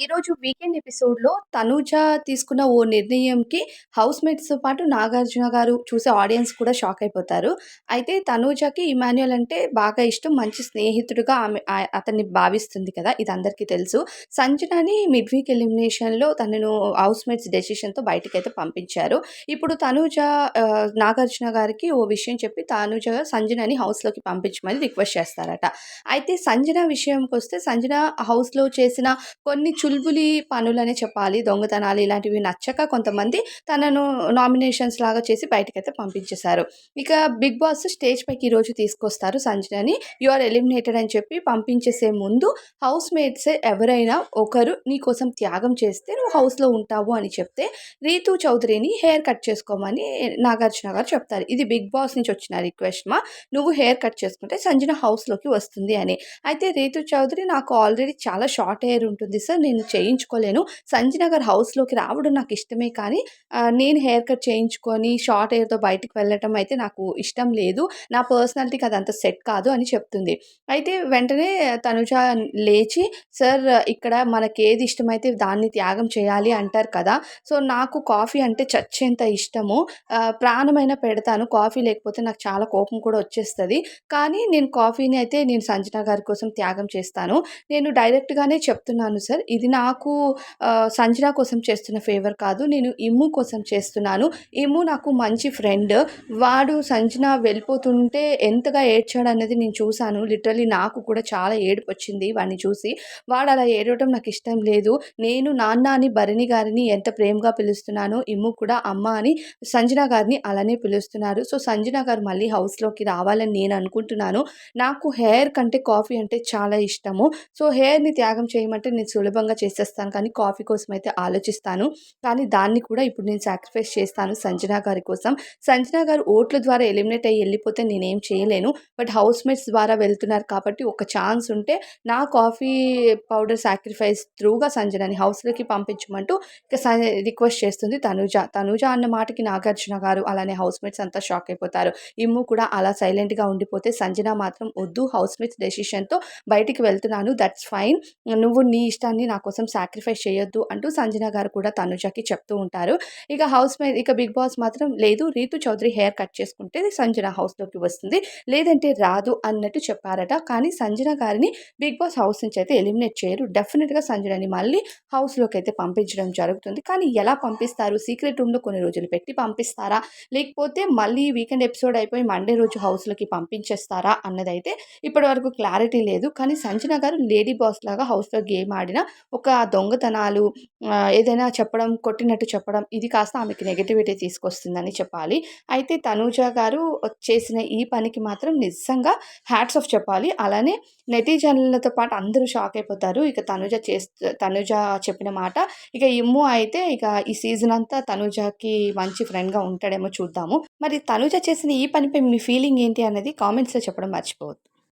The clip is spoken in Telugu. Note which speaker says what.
Speaker 1: ఈరోజు వీకెండ్ ఎపిసోడ్‌లో తనూజ తీసుకున్న ఓ నిర్ణయంకి హౌస్ మేట్స్తో పాటు నాగార్జున గారు చూసే ఆడియన్స్ కూడా షాక్ అయిపోతారు. అయితే తనూజకి ఇమాన్యుయల్ అంటే బాగా ఇష్టం. మంచి స్నేహితుడిగా ఆమె అతన్ని భావిస్తుంది కదా! ఇది అందరికీ తెలుసు. సంజనని మిడ్ వీక్ ఎలిమినేషన్‌లో తనను హౌస్ మేట్స్ డెసిషన్‌తో బయటకైతే పంపించారు. ఇప్పుడు తనూజ నాగార్జున గారికి ఓ విషయం చెప్పి తనూజ సంజనని హౌస్‌లోకి పంపించమని రిక్వెస్ట్ చేస్తారట. అయితే సంజన విషయంకొస్తే సంజన హౌస్‌లో చేసిన కొన్ని చుల్బులి పనులనే చెప్పాలి. దొంగతనాలు ఇలాంటివి నచ్చక కొంతమంది తనను నామినేషన్స్ లాగా చేసి బయటకైతే పంపించేశారు. ఇక బిగ్ బాస్ స్టేజ్ పైకి ఈరోజు తీసుకొస్తారు సంజనని. యూ ఆర్ ఎలిమినేటెడ్ అని చెప్పి పంపించేసే ముందు హౌస్ మేట్స్ ఎవరైనా ఒకరు నీకోసం త్యాగం చేస్తే నువ్వు హౌస్‌లో ఉంటావు అని చెప్తే రీతు చౌదరిని హెయిర్ కట్ చేసుకోమని నాగార్జున గారు చెప్తారు. ఇది బిగ్ బాస్ నుంచి వచ్చిన రిక్వెస్ట్ మా. నువ్వు హెయిర్ కట్ చేసుకుంటే సంజన హౌస్‌లోకి వస్తుంది అని. అయితే రీతు చౌదరి నాకు ఆల్రెడీ చాలా షార్ట్ హెయిర్ ఉంటుంది సార్. నేను చేయించుకోలేను. సంజనగర్ హౌస్‌లోకి రావడం నాకు ఇష్టమే కానీ నేను హెయిర్ కట్ చేయించుకొని షార్ట్ హెయిర్‌తో బయటికి వెళ్ళటం అయితే నాకు ఇష్టం లేదు. నా పర్సనాలిటీకి అదంత సెట్ కాదు అని చెప్తుంది. అయితే వెంటనే తనుజ లేచి సార్ ఇక్కడ మనకి ఏది ఇష్టమైతే దాన్ని త్యాగం చేయాలి అంటారు కదా! సో, నాకు కాఫీ అంటే చచ్చేంత ఇష్టము. ప్రాణమైన పెడతాను. కాఫీ లేకపోతే నాకు చాలా కోపం కూడా వచ్చేస్తుంది కానీ నేను కాఫీని అయితే నేను సంజన గారి కోసం త్యాగం చేస్తాను. నేను డైరెక్ట్‌గానే చెప్తున్నాను సార్. ఇది నాకు సంజన కోసం చేస్తున్న ఫేవర్ కాదు. నేను ఇమ్ము కోసం చేస్తున్నాను. ఇమ్ము నాకు మంచి ఫ్రెండ్. వాడు సంజన వెళ్ళిపోతుంటే ఎంతగా ఏడ్చాడన్నది నేను చూశాను లిటరలీ నాకు కూడా చాలా ఏడుపొచ్చింది వాడిని చూసి. వాడు అలా ఏడవటం నాకు ఇష్టం లేదు. నేను నాన్న అని భరణి గారిని ఎంత ప్రేమగా పిలుస్తున్నానో ఇమ్ము కూడా అమ్మ అని సంజన గారిని అలానే పిలుస్తున్నారు. సో, సంజన గారు మళ్ళీ హౌస్‌లోకి రావాలని నేను అనుకుంటున్నాను. నాకు హెయిర్ కంటే కాఫీ అంటే చాలా ఇష్టము. సో, హెయిర్‌ని త్యాగం చేయమంటే నేను సులభంగా చేసేస్తాను కానీ కాఫీ కోసం అయితే ఆలోచిస్తాను. కానీ దాన్ని కూడా ఇప్పుడు నేను సాక్రిఫైస్ చేస్తాను సంజన గారి కోసం. సంజన గారు ఓట్ల ద్వారా ఎలిమినేట్ అయ్యి వెళ్ళిపోతే నేనేం చేయలేను. బట్ హౌస్ మేట్స్ ద్వారా వెళ్తున్నారు కాబట్టి ఒక ఛాన్స్ ఉంటే నా కాఫీ పౌడర్ సాక్రిఫైస్ త్రూగా సంజనని హౌస్‌లోకి పంపించమంటూ ఇక రిక్వెస్ట్ చేస్తుంది తనుజ తనుజ అన్న మాటకి నాగార్జున గారు అలానే హౌస్ మేట్స్ అంతా షాక్ అయిపోతారు. ఇమ్ము కూడా అలా సైలెంట్‌గా ఉండిపోతే సంజన మాత్రం వద్దు హౌస్ మేట్స్ డెసిషన్‌తో బయటికి వెళ్తున్నాను. That's fine. నువ్వు నీ ఇష్టాన్ని నా కోసం సాక్రిఫైస్ చేయొద్దు అంటూ సంజన గారు కూడా తనుజకి చెప్తూ ఉంటారు. ఇక హౌస్ మేడ్ ఇక బిగ్ బాస్ మాత్రం లేదు రీతు చౌదరి హెయిర్ కట్ చేసుకుంటే సంజన హౌస్‌లోకి వస్తుంది. లేదంటే రాదు అన్నట్టు చెప్పారట. కానీ సంజన గారిని బిగ్ బాస్ హౌస్ నుంచి అయితే ఎలిమినేట్ చేయరు. డెఫినెట్గా సంజనని మళ్ళీ హౌస్‌లోకి అయితే పంపించడం జరుగుతుంది. కానీ ఎలా పంపిస్తారు? సీక్రెట్ రూమ్‌లో కొన్ని రోజులు పెట్టి పంపిస్తారా? లేకపోతే మళ్ళీ వీకెండ్ ఎపిసోడ్ అయిపోయి మండే రోజు హౌస్‌లోకి పంపించేస్తారా? అన్నదైతే ఇప్పటివరకు క్లారిటీ లేదు. కానీ సంజన గారు లేడీ బాస్ లాగా హౌస్‌లో గేమ్ ఆడిన ఒక దొంగతనాలు ఏదైనా చెప్పడం, కొట్టినట్టు చెప్పడం ఇది కాస్త ఆమెకి నెగటివిటీ తీసుకొస్తుందని చెప్పాలి. అయితే తనూజ గారు చేసిన ఈ పనికి మాత్రం నిజంగా హ్యాట్స్ ఆఫ్ చెప్పాలి. అలానే నెటిజన్లతో పాటు అందరూ షాక్ అయిపోతారు. ఇక తనుజ చేస్త్ తనుజ చెప్పిన మాట. ఇక ఇమ్ము అయితే ఇక ఈ సీజన్ అంతా తనుజకి మంచి ఫ్రెండ్‌గా ఉంటాడేమో చూద్దాము. మరి తనుజ చేసిన ఈ పనిపై మీ ఫీలింగ్ ఏంటి అనేది కామెంట్స్‌లో చెప్పడం మర్చిపోవద్దు.